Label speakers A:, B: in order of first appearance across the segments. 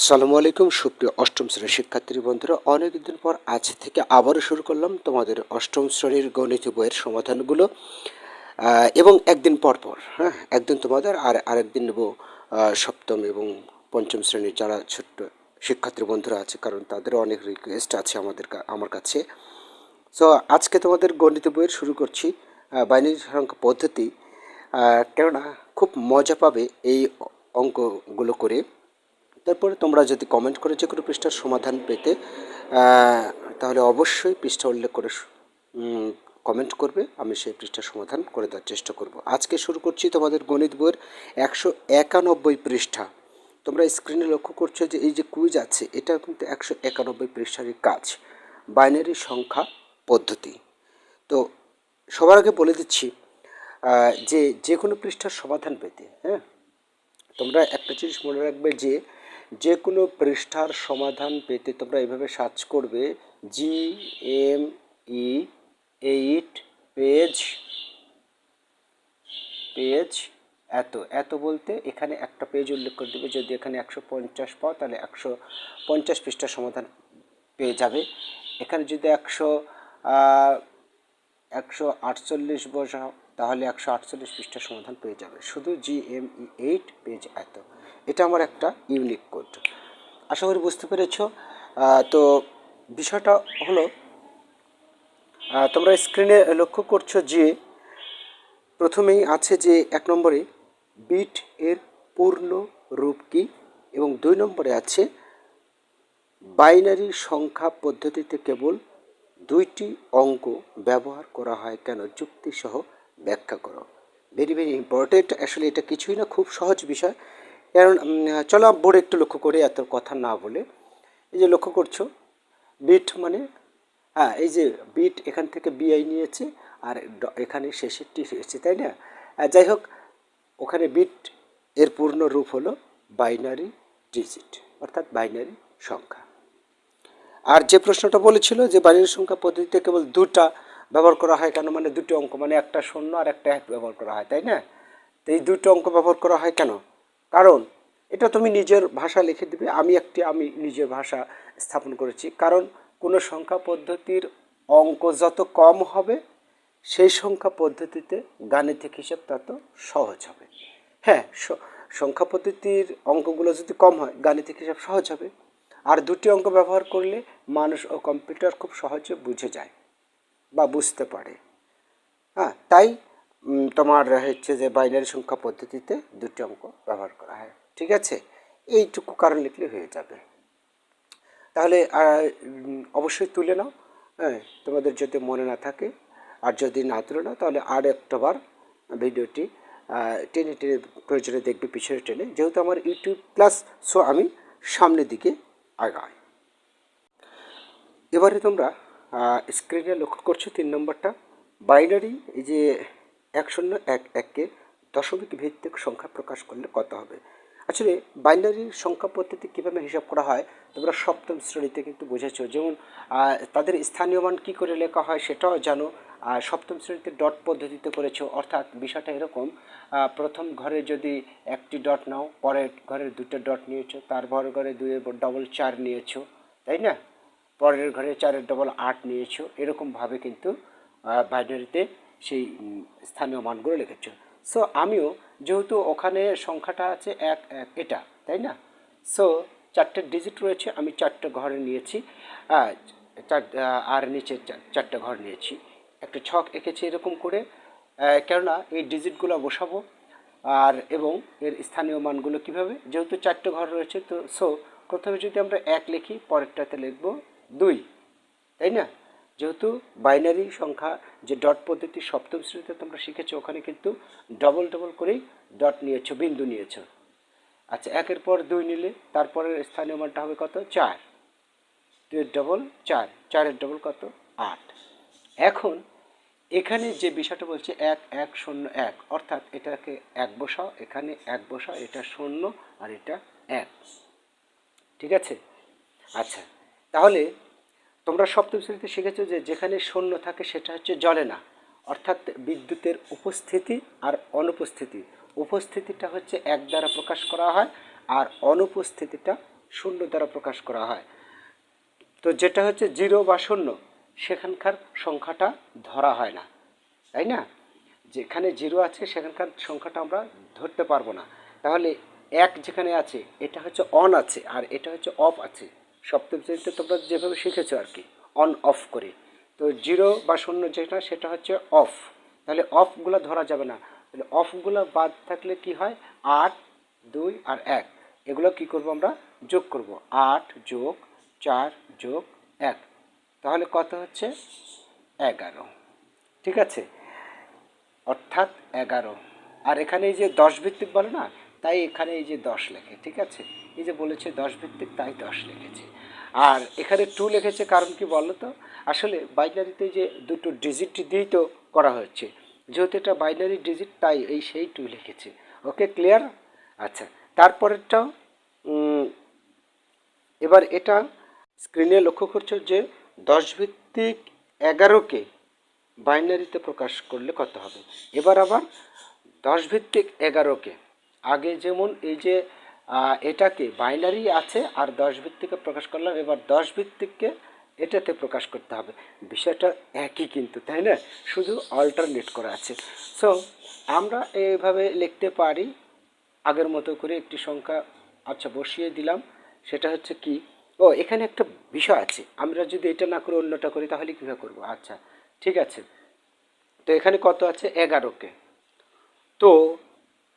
A: আসসালামু আলাইকুম, সুপ্রিয় অষ্টম শ্রেণির শিক্ষার্থী বন্ধুরা। অনেকদিন পর আজ থেকে আবারও শুরু করলাম তোমাদের অষ্টম শ্রেণির গণিত বইয়ের সমাধানগুলো। এবং একদিন পর পর হ্যাঁ একদিন তোমাদের আর আরেকদিন নেব সপ্তম এবং পঞ্চম শ্রেণির যারা ছোট্ট শিক্ষার্থী বন্ধুরা আছে, কারণ তাদেরও অনেক রিকোয়েস্ট আছে আমাদের আমার কাছে। সো আজকে তোমাদের গণিত বইয়ের শুরু করছি বাইনারি সংখ্যা পদ্ধতি। কেননা খুব মজা পাবে এই অঙ্কগুলো করে। তারপরে তোমরা যদি কমেন্ট করে যে কোনো পৃষ্ঠার সমাধান পেতে তাহলে অবশ্যই পৃষ্ঠা উল্লেখ করে কমেন্ট করবে, আমি সেই পৃষ্ঠার সমাধান করে দেওয়ার চেষ্টা করব। আজকে শুরু করছি তোমাদের গণিত বইয়ের একশো একানব্বই পৃষ্ঠা। তোমরা স্ক্রিনে লক্ষ্য করছ যে এই যে কুইজ আছে, এটা কিন্তু একশো একানব্বই পৃষ্ঠারই কাজ। বাইনারি সংখ্যা পদ্ধতি। তো সবার আগে বলে দিচ্ছি যে যে কোনো পৃষ্ঠার সমাধান পেতে হ্যাঁ? তোমরা একটা জিনিস মনে রাখবে যে যে কোনো পৃষ্ঠার সমাধান পেতে তোমরা এভাবে সার্চ করবে G M E eight page page এত এত বলতে এখানে একটা পেজ উল্লেখ করে দেবে। যদি এখানে একশো পঞ্চাশ পাও, তাহলে একশো পঞ্চাশ পৃষ্ঠার সমাধান পেয়ে যাবে। এখানে যদি একশো একশো আটচল্লিশ বসাও, তাহলে একশো আটচল্লিশ পৃষ্ঠার সমাধান পেয়ে যাবে। শুধু G M E eight page এত। এটা আমার একটা ইউনিক কোড আশা করি বুঝতে পেরেছ। তো বিষয়টা হলো তোমরা স্ক্রিনে লক্ষ্য করছ যে প্রথমেই আছে যে এক নম্বরে বিট এর পূর্ণ রূপ কি এবং দুই নম্বরে আছে বাইনারি সংখ্যা পদ্ধতিতে কেবল দুইটি অঙ্ক ব্যবহার করা হয় কেন? যুক্তি সহ ব্যাখ্যা করো। ভেরি ভেরি ইম্পর্টেন্ট আসলে এটা কিছুই না, খুব সহজ বিষয়। কারণ চলো বোর্ডে একটু লক্ষ্য করে এত কথা না বলে, এই যে লক্ষ্য করছ, বিট মানে হ্যাঁ এই যে বিট এখান থেকে বিআই নিয়েছে আর এখানে শেষের টি রয়েছে তাই না? যাই হোক, ওখানে বিট এর পূর্ণ রূপ হলো বাইনারি ডিজিট, অর্থাৎ বাইনারি সংখ্যা। আর যে প্রশ্নটা বলেছিল যে বাইনারি সংখ্যা পদ্ধতিতে কেবল দুটা ব্যবহার করা হয় কেন? মানে দুটো অঙ্ক মানে একটা শূন্য আর একটা এক ব্যবহার করা হয়, তাই না? তো এই দুটো অঙ্ক ব্যবহার করা হয় কেন? কারণ এটা তুমি নিজের ভাষা লিখে দিবে। আমি একটি, আমি নিজের ভাষা স্থাপন করেছি। কারণ কোনো সংখ্যা পদ্ধতির অঙ্ক যত কম হবে, সেই সংখ্যা পদ্ধতিতে গাণিতিক হিসাব তত সহজ হবে। হ্যাঁ সংখ্যা পদ্ধতির অঙ্কগুলো যদি কম হয়, গাণিতিক হিসাব সহজ হবে। আর দুটি অঙ্ক ব্যবহার করলে মানুষ ও কম্পিউটার খুব সহজে বুঝে যায় বা বুঝতে পারে। হ্যাঁ তাই তোমার হচ্ছে যে বাইনারি সংখ্যা পদ্ধতিতে দুটি অঙ্ক ব্যবহার করা হয়। ঠিক আছে? এইটুকু কারণ লিখলে হয়ে যাবে। তাহলে অবশ্যই তুলে নাও। হ্যাঁ তোমাদের যদি মনে না থাকে আর যদি না তুলে নাও, তাহলে আর একটাবার ভিডিওটি টেনে টেনে প্রয়োজনে দেখবে, পিছনে টেনে। যেহেতু আমার ইউটিউব প্লাস সো আমি সামনের দিকে আগাই। এবারে তোমরা স্ক্রিনে লক্ষ্য করছ তিন নম্বরটা। বাইনারি, এই যে এক শূন্য এক এককে দশমিক ভিত্তিক সংখ্যা প্রকাশ করলে কত হবে? আসলে বাইনারি সংখ্যা পদ্ধতি কীভাবে হিসাব করা হয়? তোমরা সপ্তম শ্রেণীতে কিন্তু বুঝেছ। যেমন তাদের স্থানীয় মান কী করে লেখা হয় সেটাও জানো। আর সপ্তম শ্রেণীতে ডট পদ্ধতিতে করেছ, অর্থাৎ বিষয়টা এরকম। প্রথম ঘরে যদি একটি ডট নাও, পরের ঘরে দুটো ডট নিয়েছো তারপর ঘরে দুয়ে ডবল চার নিয়েছো, তাই না? পরের ঘরে চারের ডবল আট নিয়েছো, এরকমভাবে কিন্তু বাইনারিতে সেই স্থানীয় মানগুলো লিখেছো। সো আমিও যেহেতু ওখানে সংখ্যাটা আছে এক এক, এটা, তাই না? সো চারটে ডিজিট রয়েছে, আমি চারটে ঘরে নিয়েছি। আর নিচে চার- চারটে ঘর নিয়েছি। একটা ছক এঁকেছি এরকম করে। কেননা এই ডিজিটগুলো বসাবো। আর, এবং এর স্থানীয় মানগুলো কীভাবে? যেহেতু চারটে ঘর রয়েছে, তো সো প্রথমে যদি আমরা এক লিখি, পরেরটাতে লিখব দুই, তাই না? যেহেতু বাইনারি সংখ্যা যে ডট পদ্ধতি সপ্তম শ্রেণীতে তোমরা শিখেছো, ওখানে কিন্তু ডবল ডবল করেই ডট নিয়েছো, বিন্দু নিয়েছো। আচ্ছা একের পর দুই নিলে তারপরের স্থানীয় মানটা হবে কত? চার। দুইয়ের ডবল চার। চারের ডবল কত? আট। এখন এখানে যে বিষয়টা বলছে, এক এক, শূন্য, এক। অর্থাৎ এটাকে এক বসাও, এখানে এক বসাও, এটা শূন্য আর এটা এক। ঠিক আছে? আচ্ছা তাহলে তোমরা সপ্তম শ্রেণীতে শিখেছো যে যেখানে শূন্য থাকে সেটা হচ্ছে জলে না। অর্থাৎ বিদ্যুতের উপস্থিতি আর অনুপস্থিতি। উপস্থিতিটা হচ্ছে এক দ্বারা প্রকাশ করা হয় আর অনুপস্থিতিটা শূন্য দ্বারা প্রকাশ করা হয়। তো যেটা হচ্ছে জিরো বা শূন্য, সেখানকার সংখ্যাটা ধরা হয় না। তাই না? যেখানে জিরো আছে, সেখানকার সংখ্যাটা আমরা ধরতে পারব না। তাহলে এক যেখানে আছে, এটা হচ্ছে অন আছে আর এটা হচ্ছে অফ আছে। সপ্তম শ্রেণীতে তোমরা যেভাবে শিখেছো আর কি অন অফ করে। তো জিরো বা শূন্য যেটা, সেটা হচ্ছে অফ তাহলে অফগুলো ধরা যাবে না। তাহলে অফগুলো বাদ থাকলে কি হয়? আট, দুই আর এক। এগুলো কি করব আমরা? যোগ করব। আট যোগ চার যোগ এক। তাহলে কত হচ্ছে? এগারো। ঠিক আছে? অর্থাৎ এগারো। আর এখানে এই যে দশ ভিত্তিক বলে না তাই এখানে এই যে দশ লেখে, ঠিক আছে? এই যে বলেছে দশ ভিত্তিক, তাই দশ লিখেছে। আর এখানে টু লিখেছে, কারণ কি বলো তো আসলে বাইনারিতে যে দুটো ডিজিট দিয়েই তো করা হচ্ছে। যেহেতু এটা বাইনারি ডিজিট তাই এই সেই টু লিখেছে। ওকে ক্লিয়ার আচ্ছা তারপরেরটাও এবার এটা স্ক্রিনে লক্ষ্য করছ যে দশ ভিত্তিক এগারোকে বাইনারিতে প্রকাশ করলে কত হবে? এবার আবার দশ ভিত্তিক এগারোকে আগে যেমন এই যে এটাকে বাইনারি আছে আর দশ ভিত্তিকে প্রকাশ করলাম, এবার দশ ভিত্তিককে এটাতে প্রকাশ করতে হবে। বিষয়টা একই কিন্তু, তাই না? শুধু অল্টারনেট করা আছে। সো আমরা এইভাবে লিখতে পারি। আগের মতো করে একটি সংখ্যা আচ্ছা বসিয়ে দিলাম। সেটা হচ্ছে কি? ও, এখানে একটা বিষয় আছে। আমরা যদি এটা না করে অন্যটা করি, তাহলে কীভাবে করব? আচ্ছা ঠিক আছে। তো এখানে কত আছে? এগারোকে। তো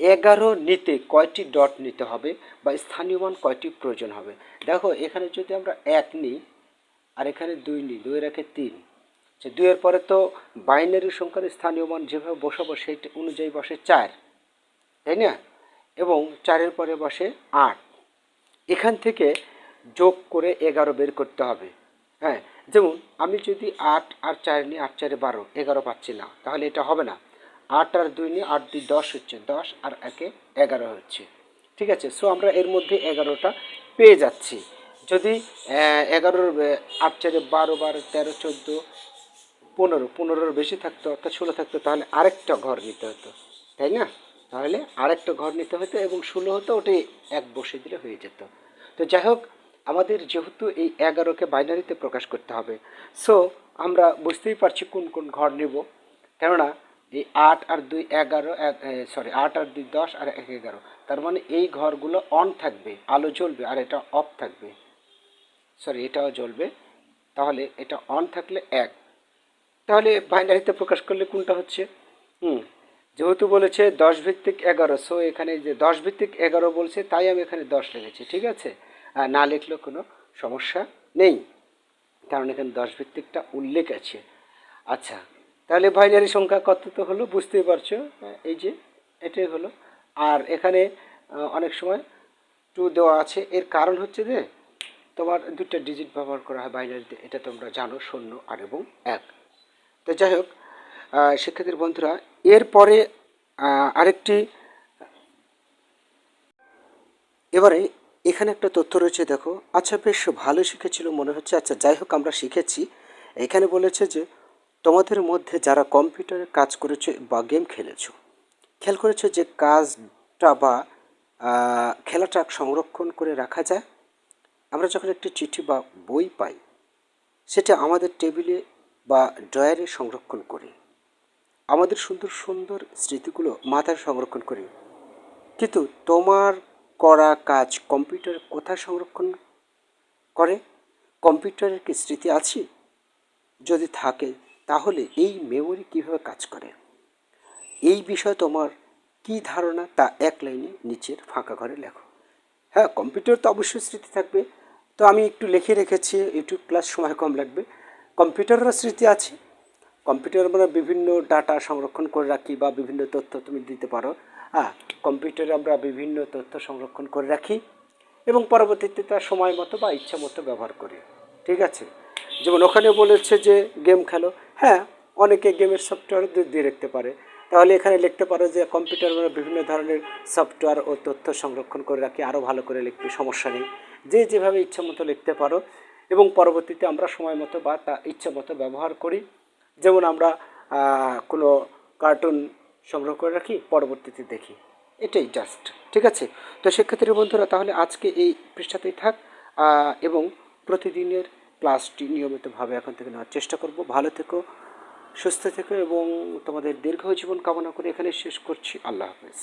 A: এগারো নিতে কয়টি ডট নিতে হবে বা স্থানীয় মান কয়টি প্রয়োজন হবে? দেখো, এখানে যদি আমরা এক নিই আর এখানে দুই নিই দুই রেখে তিন। আচ্ছা দুইয়ের পরে তো বাইনারি সংখ্যার স্থানীয় মান যেভাবে বসাবো সেই অনুযায়ী বসে চার, তাই না? এবং চারের পরে বসে আট। এখান থেকে যোগ করে এগারো বের করতে হবে। হ্যাঁ যেমন আমি যদি আট আর চার নিই, আট চারে বারো, এগারো পাচ্ছি না, তাহলে এটা হবে না। আট আর দুই নিয়ে আট দুই দশ হচ্ছে দশ আর একে এগারো হচ্ছে। ঠিক আছে? সো আমরা এর মধ্যে এগারোটা পেয়ে যাচ্ছি। যদি এগারোর আট, চারে বারো বারো, তেরো, চোদ্দ, পনেরো, পনেরোর বেশি থাকতো, অর্থাৎ ষোলো থাকতো, তাহলে আরেকটা ঘর নিতে হতো। তাই না? তাহলে আরেকটা ঘর নিতে হতো এবং ষোলো হতো ওটাই এক বসে দিলে হয়ে যেত। তো যাই হোক, আমাদের যেহেতু এই এগারোকে বাইনারিতে প্রকাশ করতে হবে সো আমরা বুঝতেই পারছি কোন কোন ঘর নেব। কেননা এই আট আর দুই এগারো সরি আট আর দুই দশ আর এক এগারো। তার মানে এই ঘরগুলো অন থাকবে, আলো জ্বলবে, আর এটা অফ থাকবে। সরি এটাও জ্বলবে। তাহলে এটা অন থাকলে এক। তাহলে বাইনারিতে প্রকাশ করলে কোনটা হচ্ছে? হুম, যেহেতু বলেছে দশ ভিত্তিক এগারো সো এখানে যে দশ ভিত্তিক এগারো বলছে, তাই আমি এখানে দশ লিখেছি, ঠিক আছে? না লিখলেও কোনো সমস্যা নেই। কারণ এখানে দশ ভিত্তিকটা উল্লেখ আছে। আচ্ছা তাহলে বাইনারি সংখ্যা কত তো হলো বুঝতেই পারছ। এই যে, এটাই হলো। আর এখানে অনেক সময় টু দেওয়া আছে। এর কারণ হচ্ছে যে, তোমার দুটো ডিজিট ব্যবহার করা হয় বাইনারিতে। এটা তোমরা জানো, শূন্য আর এবং এক। তো যাই হোক শিক্ষার্থীর বন্ধুরা এরপরে আরেকটি, এবারে এখানে একটা তথ্য রয়েছে, দেখো। আচ্ছা বেশ ভালো শিখেছিল মনে হচ্ছে। আচ্ছা যাই হোক, আমরা শিখেছি। এখানে বলেছে যে তোমাদের মধ্যে যারা কম্পিউটারে কাজ করেছে বা গেম খেলেছো, খেয়াল করেছ যে কাজটা বা খেলাটা সংরক্ষণ করে রাখা যায়? আমরা যখন একটি চিঠি বা বই পাই, সেটা আমাদের টেবিলে বা ড্রয়ারে সংরক্ষণ করি। আমাদের সুন্দর সুন্দর স্মৃতিগুলো মাথায় সংরক্ষণ করি। কিন্তু তোমার করা কাজ কম্পিউটার কোথায় সংরক্ষণ করে? কম্পিউটারের কি স্মৃতি আছে? যদি থাকে তাহলে এই মেমোরি কীভাবে কাজ করে? এই বিষয়ে তোমার কি ধারণা? তা এক লাইনে নিচের ফাঁকা ঘরে লেখো। হ্যাঁ কম্পিউটার তো অবশ্যই স্মৃতি থাকবে। তো আমি একটু লিখে রেখেছি ইউটিউব ক্লাস সময় কম লাগবে। কম্পিউটারেরও স্মৃতি আছে। কম্পিউটার আমরা বিভিন্ন ডাটা সংরক্ষণ করে রাখি বা বিভিন্ন তথ্য তুমি দিতে পারো। হ্যাঁ কম্পিউটারে আমরা বিভিন্ন তথ্য সংরক্ষণ করে রাখি এবং পরবর্তীতে তার সময় মতো বা ইচ্ছা মতো ব্যবহার করি। ঠিক আছে? যেমন ওখানে বলেছে যে গেম খেলো। হ্যাঁ অনেকে গেমের সফটওয়্যার দিয়ে রাখতে পারে। তাহলে এখানে লিখতে পারো যে কম্পিউটার আমরা বিভিন্ন ধরনের সফটওয়্যার ও তথ্য সংরক্ষণ করে রাখি আরও ভালো করে লিখতে, সমস্যা নেই। যে যেভাবে ইচ্ছা মতো লিখতে পারো এবং পরবর্তীতে আমরা সময় মতো বা তা ইচ্ছা মতো ব্যবহার করি। যেমন আমরা কোনো কার্টুন সংগ্রহ করে রাখি, পরবর্তীতে দেখি। এটাই জাস্ট ঠিক আছে? তো সেক্ষেত্রে বন্ধুরা, তাহলে আজকে এই পৃষ্ঠাতেই থাক এবং প্রতিদিনের ক্লাসটি নিয়মিতভাবে এখন থেকে নেওয়ার চেষ্টা করব। ভালো থেকো, সুস্থ থেকো এবং তোমাদের দীর্ঘ জীবন কামনা করে এখানে শেষ করছি। আল্লাহ হাফেজ।